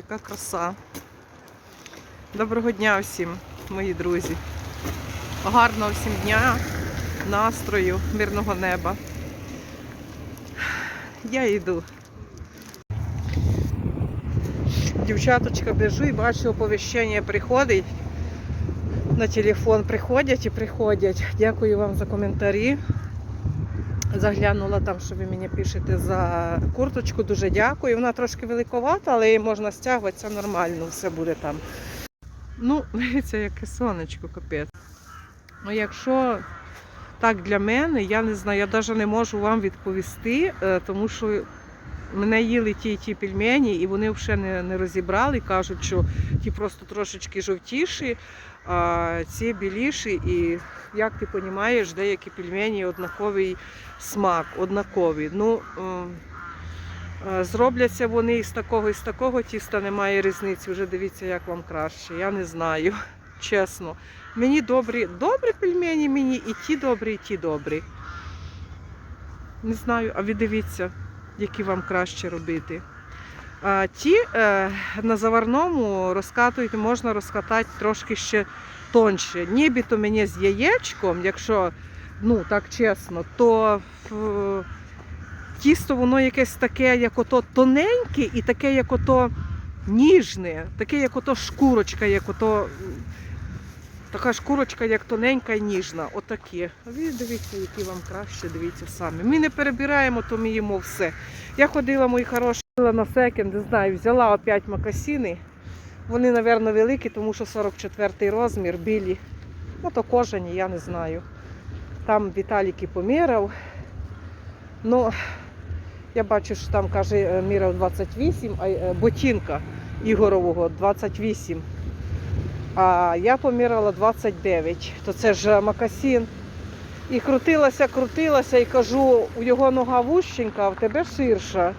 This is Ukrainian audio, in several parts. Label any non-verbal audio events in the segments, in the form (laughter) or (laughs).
яка краса. Доброго дня всім, мої друзі. Гарного всім дня, настрою, мирного неба. Я йду. Дівчаточка біжу і бачу, оповіщення приходить. На телефон приходять і приходять. Дякую вам за коментарі. Заглянула там, що ви мені пишете за курточку. Дуже дякую. Вона трошки великовата, але її можна стягувати, це нормально, все буде там. Ну, (laughs) дивіться, яке сонечко, капець. Ну, якщо так для мене, я не знаю, я навіть не можу вам відповісти, е, тому що мене їли ті ті пельмені, і вони взагалі не, не розібрали. Кажуть, що ті просто трошечки жовтіші, ці біліші. І як ти розумієш, деякі пельмені однаковий смак, однаковий. Ну, зробляться вони із такого, із такого тіста немає різниці. Вже дивіться, як вам краще. Я не знаю, (laughs) чесно. Мені добрі, добрі пельмені, мені і ті добрі, і ті добрі. Не знаю, а ви дивіться, які вам краще робити. Ті е, на заварному розкатують, можна розкатати трошки ще тонше. Нібито мені з яєчком, якщо ну так чесно, то тісто воно якесь таке, як ото тоненьке і таке, як ото ніжне, таке, як ото шкурочка, як ото. Така шкурочка, як тоненька і ніжна. Отакі. А ви дивіться, які вам краще, дивіться самі. Ми не перебираємо, то ми їмо все. Я ходила, мої хороші, на секонд, не знаю, взяла опять макасіни. Вони, мабуть, великі, тому що 44 розмір, білі. Ну, то кожані, я не знаю. Там Віталік і поміряв. Ну, я бачу, що там, каже, е, міряв 28, а е, ботинка Ігорового 28. А я поміряла 29. То це ж е, макасін. І крутилася, крутилася, і кажу, у його нога вущенька, а в тебе ширша.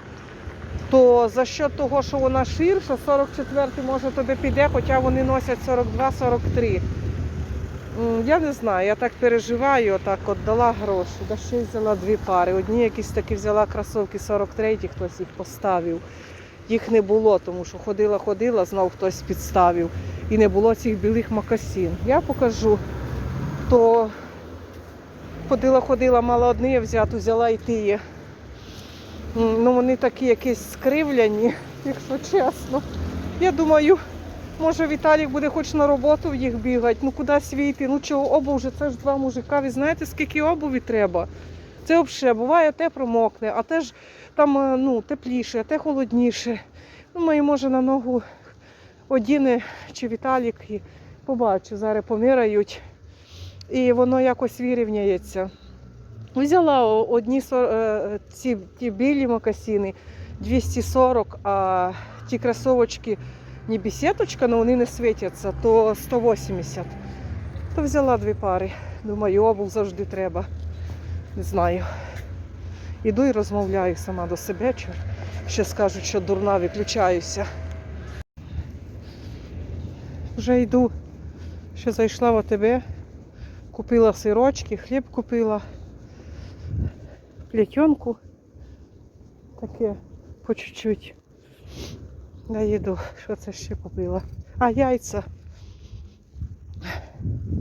То за що того, що вона ширша, 44 може тобі піде, хоча вони носять 42-43. Я не знаю, я так переживаю, отак от дала гроші, да ще й взяла дві пари. Одні якісь такі взяла кросовки 43, хтось їх поставив. Їх не було, тому що ходила, ходила, знов хтось підставив. І не було цих білих макасин. Я покажу. То ходила, ходила, мала одні взяти, взяла і ті. Ну вони такі якісь скривляні, (laughs) якщо чесно. Я думаю, може Віталік буде хоч на роботу в їх бігати, ну кудись війти, ну чого обув вже, це ж два мужика. Ви знаєте, скільки обуві треба? Це взагалі буває, те промокне, а те ж там е, ну, тепліше, те холодніше. Мої, може, на ногу одіне чи Віталік і побачу, зараз помирають. І воно якось вирівняється. Взяла одні е, ці ті білі макасини 240, а ті кросовочки не бісеточка, але вони не світяться, то 180. То взяла дві пари. Думаю, обув завжди треба. Не знаю. Іду і розмовляю сама до себе. Ще скажуть, що дурна виключаюся. Вже йду. Ще зайшла в АТБ, купила сирочки, хліб купила, плетенку. Таке по чуть-чуть. Я їду. Що це ще купила? А, яйця.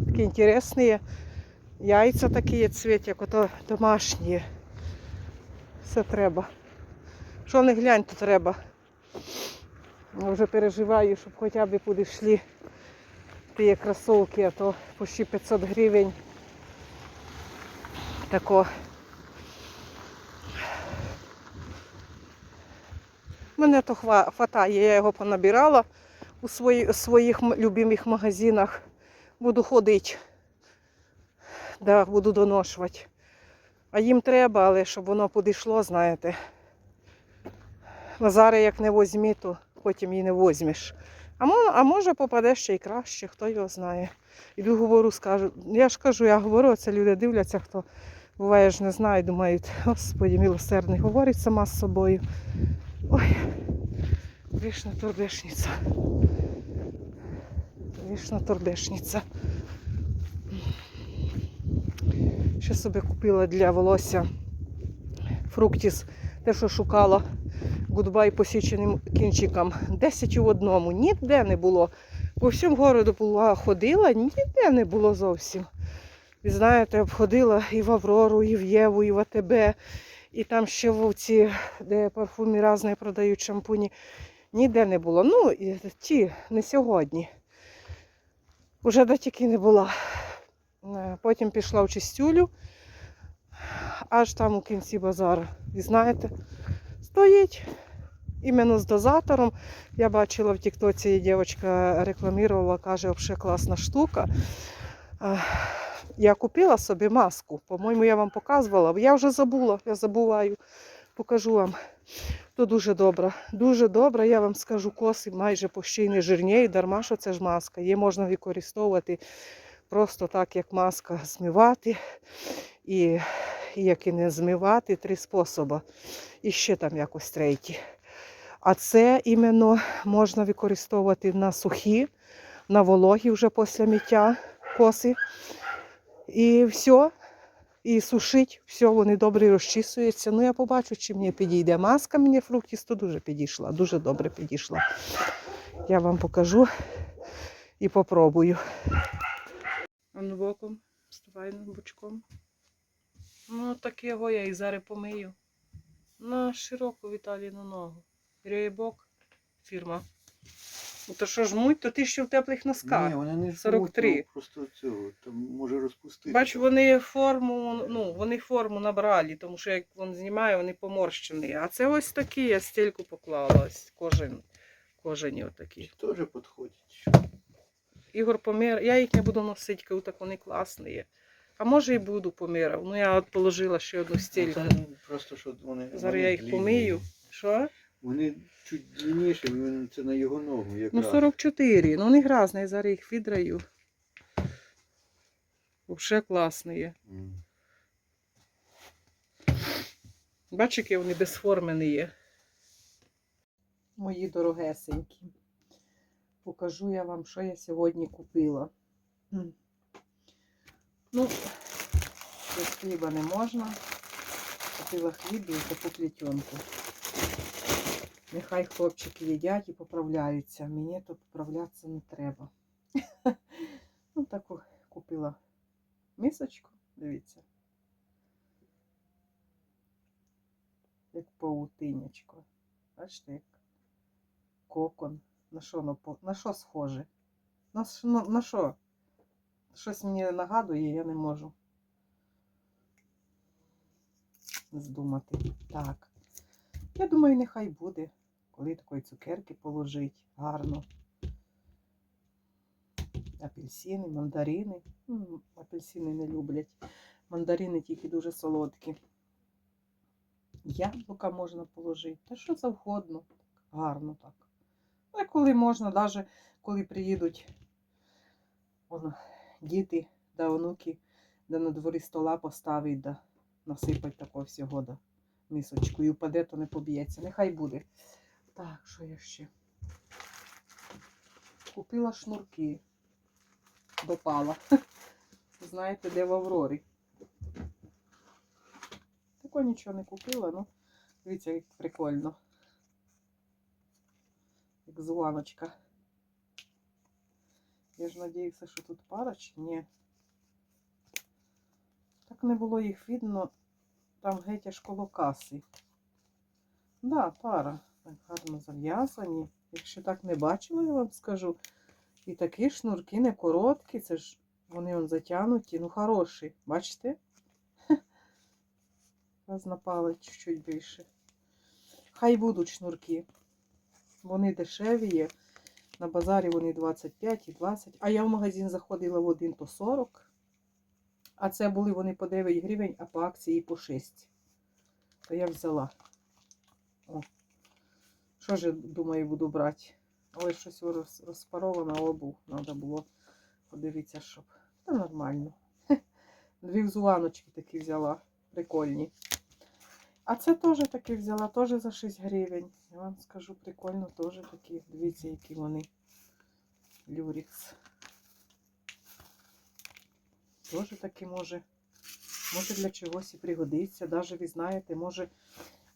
Такі інтересні. Яйця такі цвіт, як ото домашні. Все треба. Що не глянь, то треба. Я вже переживаю, щоб хоча б підійшли ті кросовки, а то почти 500 гривень. Тако. Мене то хва- хватає, я його понабирала у свої, своїх любимих магазинах. Буду ходити. Да, буду доношувати. А їм треба, але щоб воно підійшло, знаєте. Зараз як не возьмі, то потім і не возьмеш. А, мо- а може попаде ще й краще, хто його знає. Іду говорю, скажу. Я ж кажу, я говорю, це люди дивляться, хто буває ж не знає, думають, Господі, милосердний, говорить сама з собою. Ой, вічна турбешниця. Вічна турбешниця. Ще собі купила для волосся фруктіс, те, що шукала. гудбай посіченим кінчиком. 10 у одному. Ніде не було. По всьому городу була ходила, ніде не було зовсім. І знаєте, обходила і в Аврору, і в Єву, і в АТБ, і там ще в ці, де парфуми різні продають шампуні. Ніде не було. Ну, і ті, не сьогодні. Уже де тільки не була. Е, Потім пішла в чистюлю, аж там у кінці базару. І знаєте, стоїть іменно з дозатором. Я бачила в Тіктоці, дівчинка рекламувала, каже, взагалі класна штука. Е, Я купила собі маску. По-моєму, я вам показувала. Я вже забула, я забуваю. Покажу вам. То дуже добре. Дуже добре, я вам скажу, коси майже почти не жирніють, дарма що це ж маска. Її можна використовувати просто так, як маска, змивати. І, і як і не змивати, три способи. І ще там якось третій. А це іменно можна використовувати на сухі, на вологі вже після миття коси. І все. І сушить, все, вони добре розчісуються. Ну, я побачу, чи мені підійде. Маска мені фруктісто дуже підійшла, дуже добре підійшла. Я вам покажу і попробую. Вставай над бочком. Ну, так його я і зараз помию. На широку Віталіну ногу. Рейбок, фірма. Ну, то що жмуть, то ти ще в теплих носках. Ні, вона не 43. жмуть, просто цього, там може розпустити. Бачу, вони форму, ну, вони форму набрали, тому що як він знімає, вони поморщені. А це ось такі, я стільку поклала, ось кожен, кожені отакі. Теж підходять. Ігор помір, я їх не буду носити, кажу, так вони класні є. А може і буду поміряв. Ну я от положила ще одну стільку. Це просто що вони. Зараз вони я їх длинні. помию. Що? Вони чуть длинніші, це на його ногу. Ну Якраз. 44. Ну вони грязні, я зараз їх відраю. Взагалі класні є. М. Бачиш, які вони безформені є. Мої дорогесенькі. Покажу я вам, що я сьогодні купила. Ну, без хліба не можна. Купила хліб і таку плетенку. Нехай хлопчики їдять і поправляються. Мені то поправлятися не треба. (laughs) Ну, таку купила мисочку, дивіться. як паутинячко. Бачите, як кокон. На що, воно на що схоже? На, ш- на, на що? Щось мені нагадує, я не можу здумати. Так. Я думаю, нехай буде, коли такої цукерки положить гарно. Апельсини, мандарини. Апельсини не люблять. Мандарини тільки дуже солодкі. Яблука можна положити, та що завгодно. Гарно так. І коли можна, навіть коли приїдуть он, діти да онуки, да на дворі стола поставить, да насипать такого всього, да, мисочку. І впаде, то не поб'ється. Нехай буде. Так, що я ще? Купила шнурки. Допала. (laughs) Знаєте, де в Аврорі. Такого нічого не купила, ну, дивіться, як прикольно. Як званочка. Я ж надіюся, що тут пара чи ні. Так не було їх видно. Там геть аж коло каси. Да, пара. Так гарно зав'язані. Якщо так не бачила, я вам скажу. І такі шнурки не короткі, це ж вони он затягнуті, ну хороші. Бачите? (laughs) Раз напали чуть-чуть більше. Хай будуть шнурки. Вони дешеві є. На базарі вони 25 і 20. А я в магазин заходила в один по 40. А це були вони по 9 гривень, а по акції по 6. То я взяла. О. Що ж, думаю, буду брати? Але щось роз, розпаровано обув. Треба було подивитися, щоб. Та нормально. (laughs) Дві взуваночки такі взяла. Прикольні. А це теж таки взяла, теж за 6 гривень. Я вам скажу, прикольно теж такі. Дивіться, які вони. Люрікс. Теж таки може. Може для чогось і пригодиться. Даже ви знаєте, може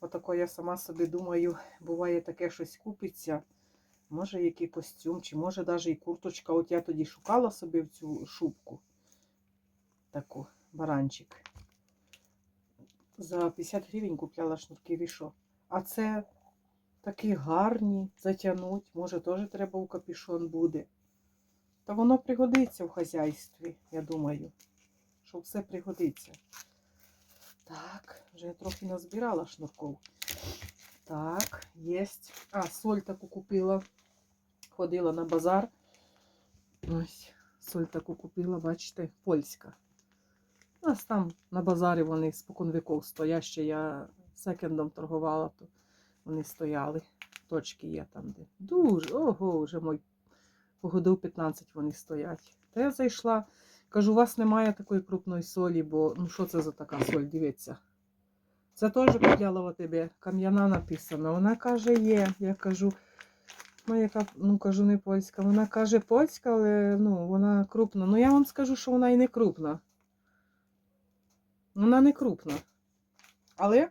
Отако я сама собі думаю, буває таке щось купиться. Може, який костюм, чи може навіть і курточка. От я тоді шукала собі в цю шубку. Таку, баранчик. За 50 гривень купляла шнурки вішо. А це такі гарні, затягнуть. Може, теж треба у капюшон буде. Та воно пригодиться в хазяйстві, я думаю. Що все пригодиться. Так, вже я трохи назбирала шнурков. Так, єсть. А, соль таку купила. Ходила на базар. Ось, соль таку купила, бачите, польська. У нас там на базарі вони спокон віков стоять, ще я секендом торгувала, то вони стояли. Точки є там, де. Дуже, ого, вже мой погодив 15 вони стоять. Та я зайшла, кажу, у вас немає такої крупної солі, бо ну що це за така соль, дивіться. Це теж купляла тебе, кам'яна написано. Вона каже, є. Я кажу, ну яка, ну кажу, не польська. Вона каже, польська, але ну, вона крупна. Ну я вам скажу, що вона і не крупна. Вона не крупна. Але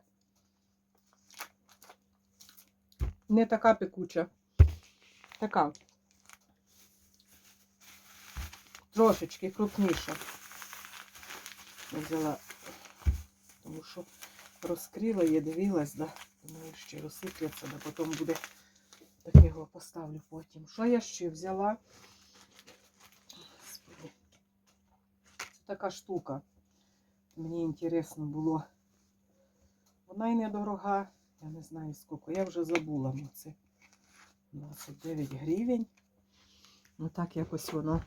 не така пекуча. Така. Трошечки крупніша. Я взяла, тому що розкрила її, дивилась, да. Думаю, ще розсиплеться, да потім буде так його поставлю потім. Що я ще взяла? Така штука. Мені інтересно було. Вона і недорога, я не знаю скільки. Я вже забула. Ну, це 29 гривень. Ну так якось воно.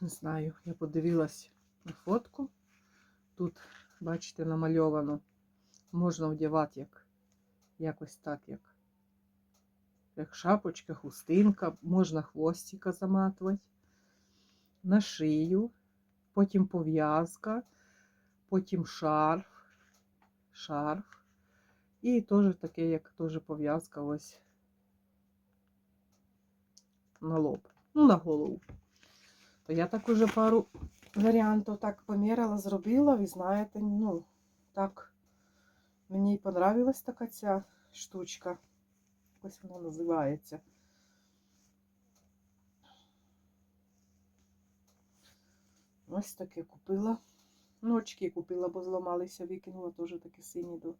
Не знаю, я подивилась на фотку. Тут, бачите, намальовано. Можна вдягати як якось так, як, як шапочка, хустинка, можна хвостика заматувати на шию, потім пов'язка, потім шарф, шарф. І теж таке, як теж пов'язка ось на лоб, ну, на голову. То я так уже пару варіантів так поміряла, зробила, ви знаєте, ну, так, мені понравилась така ця штучка. Ось вона називається. Ось таке купила. Ну, очки купила, бо зламалися, викинула теж такі сині до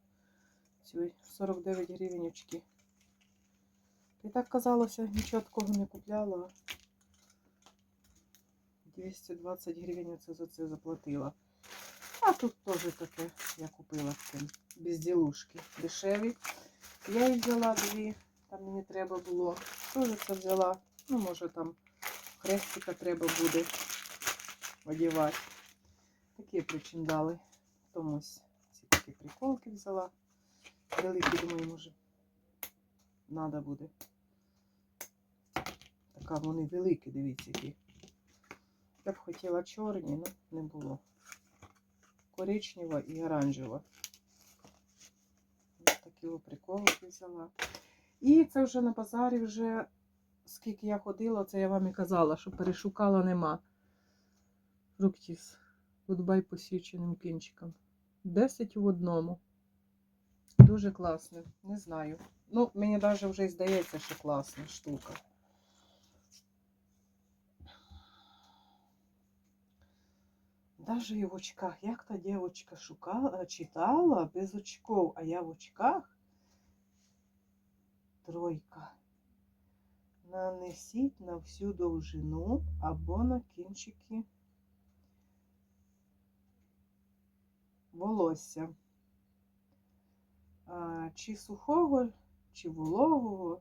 цієї 49 гривень очки. І так казалося, нічого такого не купляла. 220 гривень оце за це заплатила. А тут теж таке я купила безділушки. Дешеві. Я їх взяла дві, там мені треба було. Теж це взяла. Ну, може там хрестика треба буде одягати. Такі причиндали. Томусь ці такі приколки взяла. Великі, думаю, може, треба буде. Така вони великі, дивіться, які. Я б хотіла чорні, але не було. Коричнева і оранжева. Ось такі приколки взяла. І це вже на базарі, вже скільки я ходила, це я вам і казала, що перешукала нема. Руктіс. Гудбай посіченим кінчиком. 10 в одному. Дуже класне. Не знаю. Ну, мені навіть вже і здається, що класна штука. Даже и в очках. Як та девочка шукала, читала без очков, а я в очках. Тройка. Нанесіть на всю довжину або на кінчики Волосся. Чи сухого, чи вологого.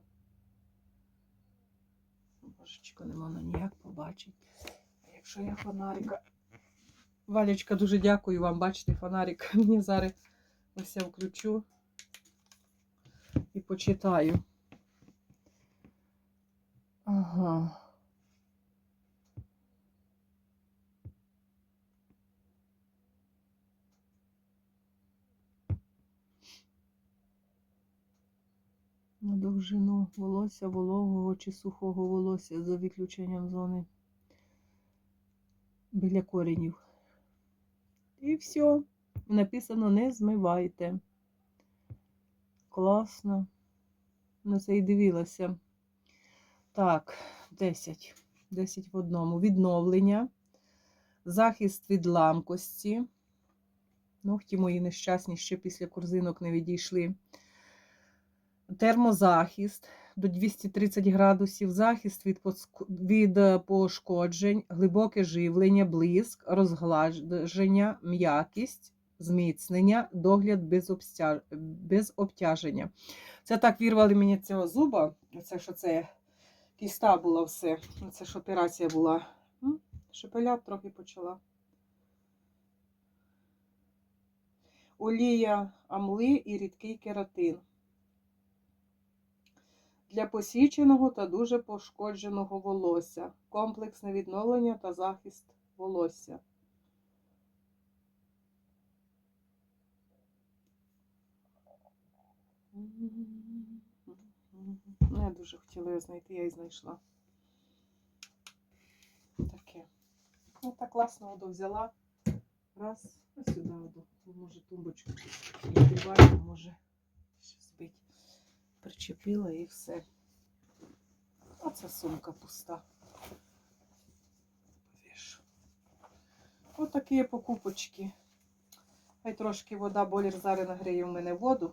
Божечко, не можна ніяк побачити. Якщо я фонарика Валечка, дуже дякую вам. Бачите, фонарик (laughs) мені зараз ось я включу і почитаю. Ага. На довжину волосся вологого чи сухого волосся за виключенням зони біля коренів. І все. Написано не змивайте. класно. На це і дивилася. Так, 10. 10 в одному. Відновлення, захист від ламкості. Ногті мої нещасні ще після корзинок не відійшли. Термозахист до 230 градусів, захист від, від е, пошкоджень, глибоке живлення, блиск, розгладження, м'якість, зміцнення, догляд без, обстя... без обтяження. Це так вірвали мені цього зуба. Це що це кіста була все. Це ж операція була. М, трохи почала. Олія амли і рідкий кератин. Для посіченого та дуже пошкодженого волосся. Комплексне відновлення та захист волосся. Ну, я дуже хотіла її знайти, я її знайшла. Таке. Ну, так класно воду взяла. Раз, ось сюди воду. Може тумбочку збить. Причепила і все. Оце сумка пуста. Повішу. Ось такі покупочки. Хай трошки вода болір зараз нагріє в мене воду,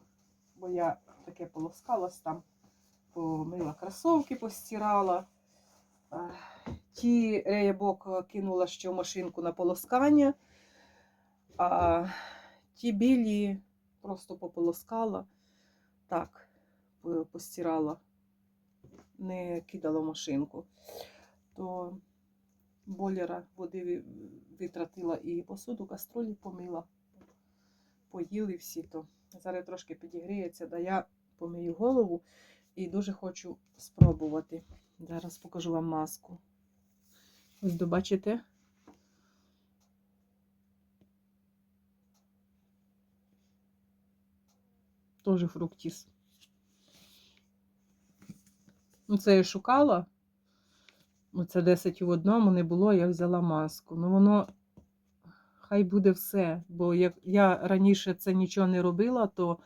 бо я таке полоскалась там, помила кросовки, постирала. Ті реєбок кинула ще в машинку на полоскання, а ті білі просто пополоскала. Так, постирала, не кидала машинку. То бойлера води витратила і посуду, каструлі помила. Поїли всі то. Зараз трошки підігріється, да я помию голову і дуже хочу спробувати. Зараз покажу вам маску. Ось добачите. Тоже фруктіс. Ну, це я шукала. Оце 10 в одному не було, я взяла маску. Ну, воно хай буде все. Бо як я раніше це нічого не робила, то,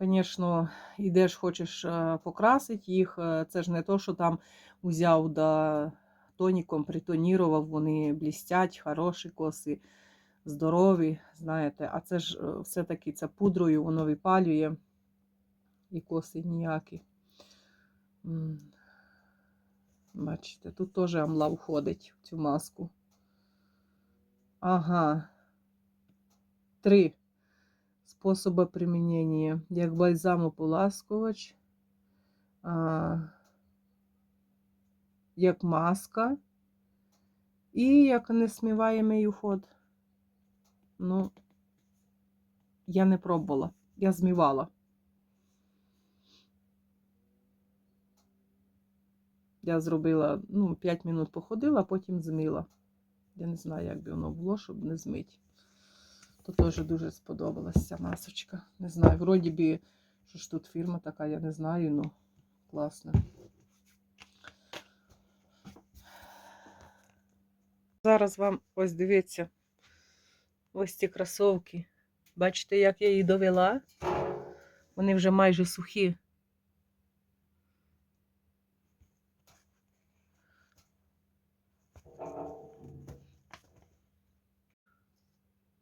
звісно, йдеш, хочеш е, покрасити їх. е, Це ж не то, що там узяв да тоніком, притонірував, вони блістять, хороші коси, здорові, знаєте. А це ж е, все-таки це пудрою, воно випалює і коси ніякі. Бачите, тут теж амла входить в цю маску. Ага. Три способи применения. Як бальзамополаскувач, а, як маска і як несміваємий уход. Ну, я не пробувала. Я змівала. Я зробила, ну, 5 минут походила, потім змила. Я не знаю, як би воно було, щоб не змити. То теж дуже сподобалася масочка. Не знаю, вроді би, що ж тут фірма така, я не знаю, ну класно. Зараз вам ось дивіться, ось ці кросовки. Бачите, як я її довела? Вони вже майже сухі.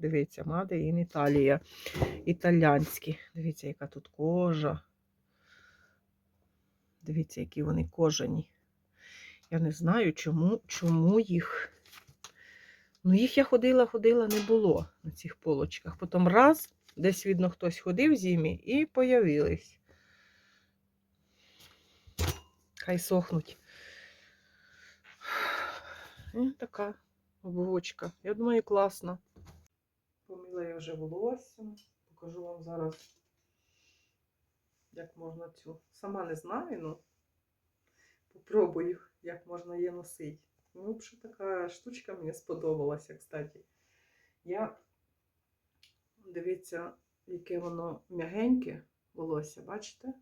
Дивіться, Made in Італія. Італянські. Дивіться, яка тут кожа. Дивіться, які вони кожані. Я не знаю, чому, чому їх. Ну, їх я ходила, ходила, не було на цих полочках. Потім раз, десь, видно, хтось ходив в зимі і появились. Хай сохнуть. І така обувочка. Я думаю, класна. Помила я вже волосся. Покажу вам зараз, як можна цю. Сама не знаю, ну попробую, як можна її носити. Ну, взагалі така штучка мені сподобалася, кстати. Я, дивіться, яке воно м'ягеньке волосся, бачите?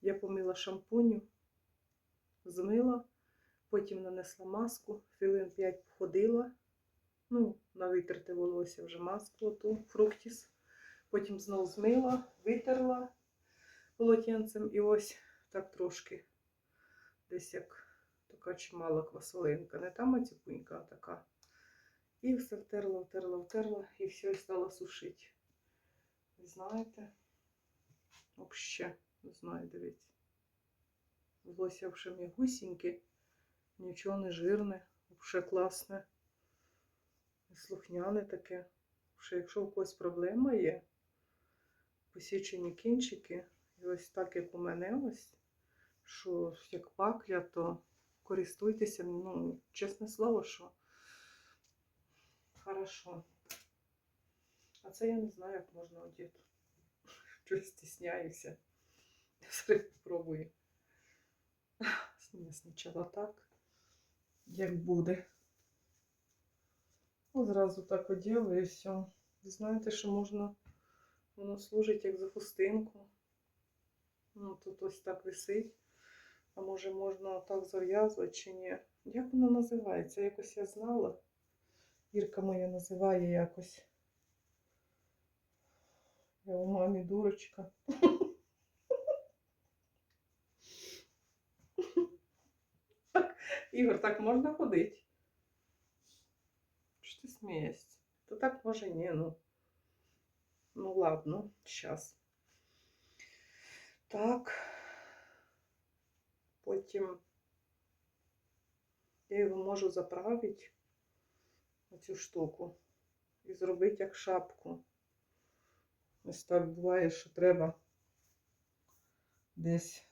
Я помила шампуню, змила, потім нанесла маску, хвилин 5 походила. Ну, на витерте волосся вже маску, ту фруктіс Потім знову змила, витерла полотенцем і ось так трошки десь як така чимала квасолинка. Не та мацюпунька, а така. І все втерла, втерла, втерла, і все, і стала сушити. Ви знаєте? Вообще, не знаю, дивіться. Волосся вже м'ягусіньке, нічого не жирне, вже класне, слухняне таке. Що якщо у когось проблема є, посічені кінчики, і ось так, як у мене ось, що як пакля, то користуйтеся, ну, чесне слово, що хорошо. А це я не знаю, як можна одіти. (laughs) Щось стісняюся. Зараз спробую. Спочатку так, як буде. Одразу так оділа і все. Ви знаєте, що можна, воно служить як за хустинку. Ну, тут ось так висить. А може можна так зав'язувати чи ні? Як воно називається? Якось я знала. Ірка моя називає якось. Я у мамі дурочка. (laughs) Ігор, так можна ходити? Ти? То так може ні, ну. Ну ладно, зараз. Так. Потім я його можу заправити, оцю штуку, і зробити як шапку. Ось так буває, що треба десь.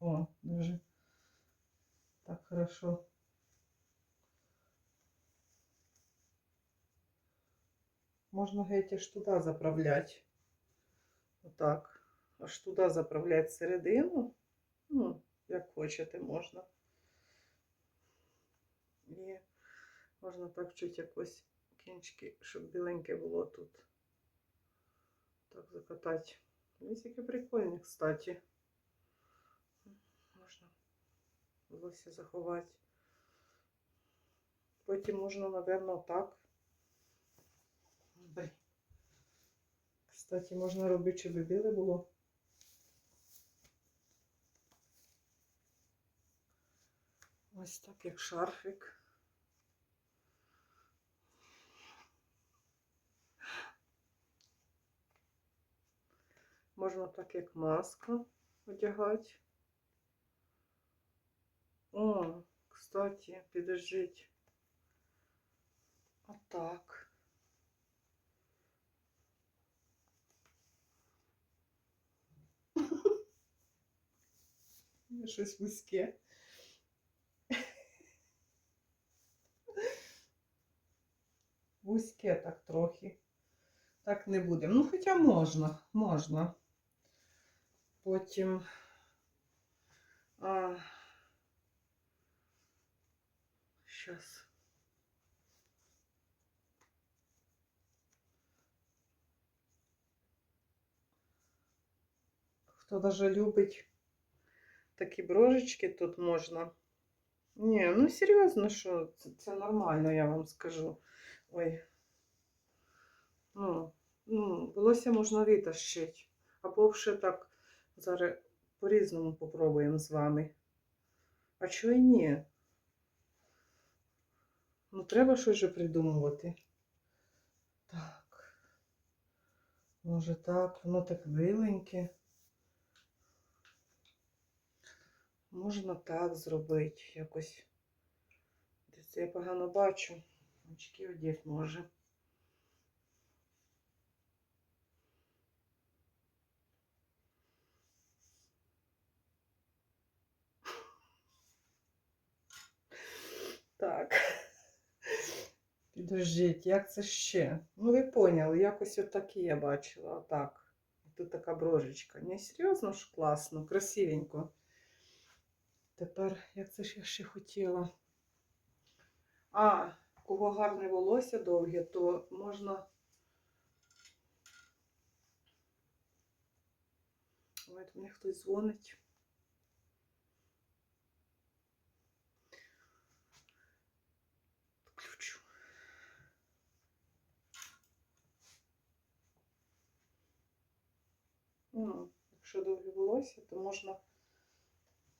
О, дуже так хорошо. Можна геть аж туди заправляти. Отак. Аж туди заправляти середину. Ну, як хочете, можна. І можна так чуть якось кінчики, щоб біленьке було тут. Так закатати. Ось яке прикольне, кстати. Можна волосся заховати. Потім можна, напевно, так. Кстати, можна робити, щоб біле було. Ось так, як шарфик. Можна так, як маску одягати. О, кстати, підождіть. Отак. Щось вузьке. Вузьке так трохи. Так не будемо. Ну, хоча можна, можна. Потім. А, Щас. Хто даже любить такі брошечки тут можна. Ні, ну серйозно, що це, це нормально, я вам скажу. Ой. Ну, ну, волосся можна витащити. Або ще так зараз по-різному попробуємо з вами. А чого і ні? Ну, треба щось же придумувати. Так. Може так, воно так виленьке. Можна так зробити якось. Десь я погано бачу. Очки одіть може. Так. Підождіть, як це ще? Ну, ви поняли, якось отак я бачила. Отак. Тут така брожечка. Не серйозно ж класно, красивенько. Тепер, як це ж я ще хотіла. А, кого гарне волосся довге, то можна. Ой, мені хтось дзвонить. Включу. Ну, якщо довгі волосся, то можна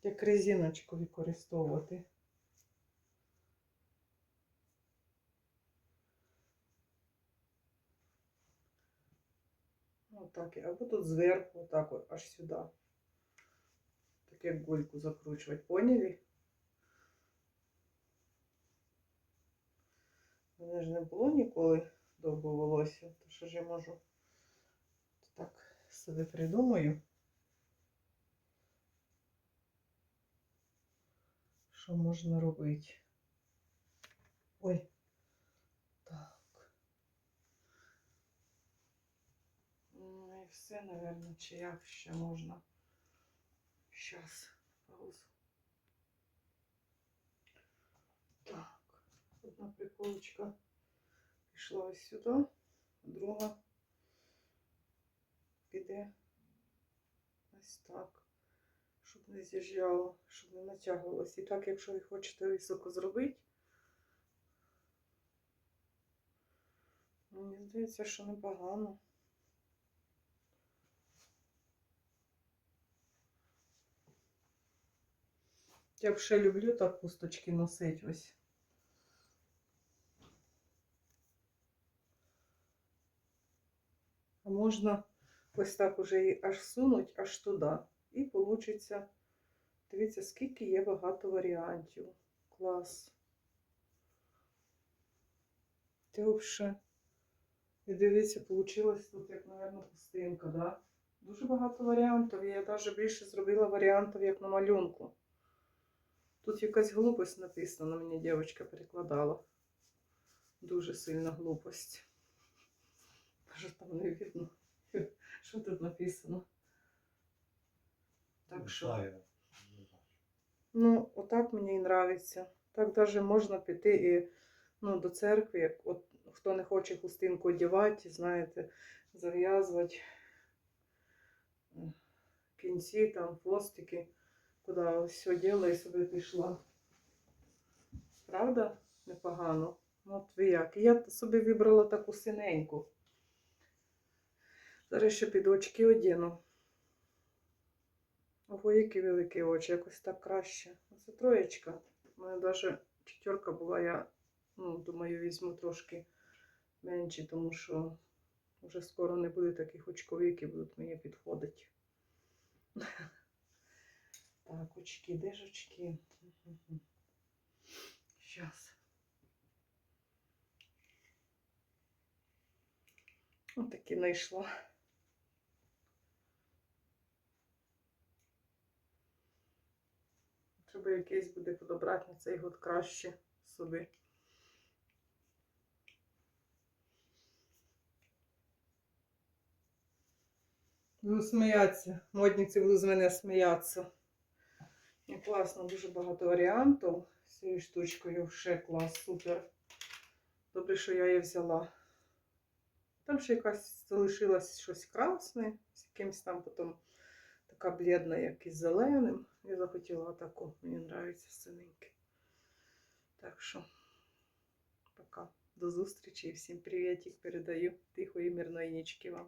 як резиночку використовувати. Отак, або тут зверху, отак от, аж сюди. Так як гольку закручувати, поняли? У мене ж не було ніколи довго волосся, то що ж я можу так собі придумаю. Що можна робити? Ой. Так. Ну і все, напевно, чи як ще можна. Щас, паузу. Так, одна приколочка пішла ось сюди, друга піде ось так, не з'їжджало, щоб не натягувалось. І так, якщо ви хочете високо зробити, мені здається, що непогано. Я б ще люблю так пусточки носити ось. А можна ось так уже і аж сунуть аж туди. І получиться, дивіться, скільки є багато варіантів. Клас. Взагалі. І дивіться, вийшло тут, як, мабуть, пустинка, да? Дуже багато варіантів. Я навіть більше зробила варіантів, як на малюнку. Тут якась глупость написана, мені дівчинка перекладала. Дуже сильна глупость. Може там не видно, (laughs) що тут написано. Так що, ну, отак мені і нравиться. Так навіть можна піти і ну, до церкви, як от хто не хоче хустинку одягати, знаєте, зав'язувати е, кінці, там, хвостики, куди ось одягла і собі пішла. Правда? Непогано. Ну, От ви як. Я собі вибрала таку синеньку. Зараз ще під очки одіну. Ого, які великі очі, якось так краще. Це троєчка. У мене навіть четверка була, я ну, думаю, візьму трошки менші, тому що вже скоро не буде таких очков, які будуть мені підходити. (laughs) Так, очки, де ж очки? Зараз. Ось такі знайшла. Якийсь буде подобрати на цей год краще собі. Буду сміятися. Модниці будуть з мене сміятися. Ну, класно, дуже багато варіантів з цією штучкою. Ще клас, супер. Добре, що я її взяла. Там ще якась залишилась щось красне, з якимось там потім така блідна, як із зеленим. Я захотіла таку, мені подобається синенький. Так що, пока. До зустрічі і всім привітик передаю. Тихої мирної нічки вам.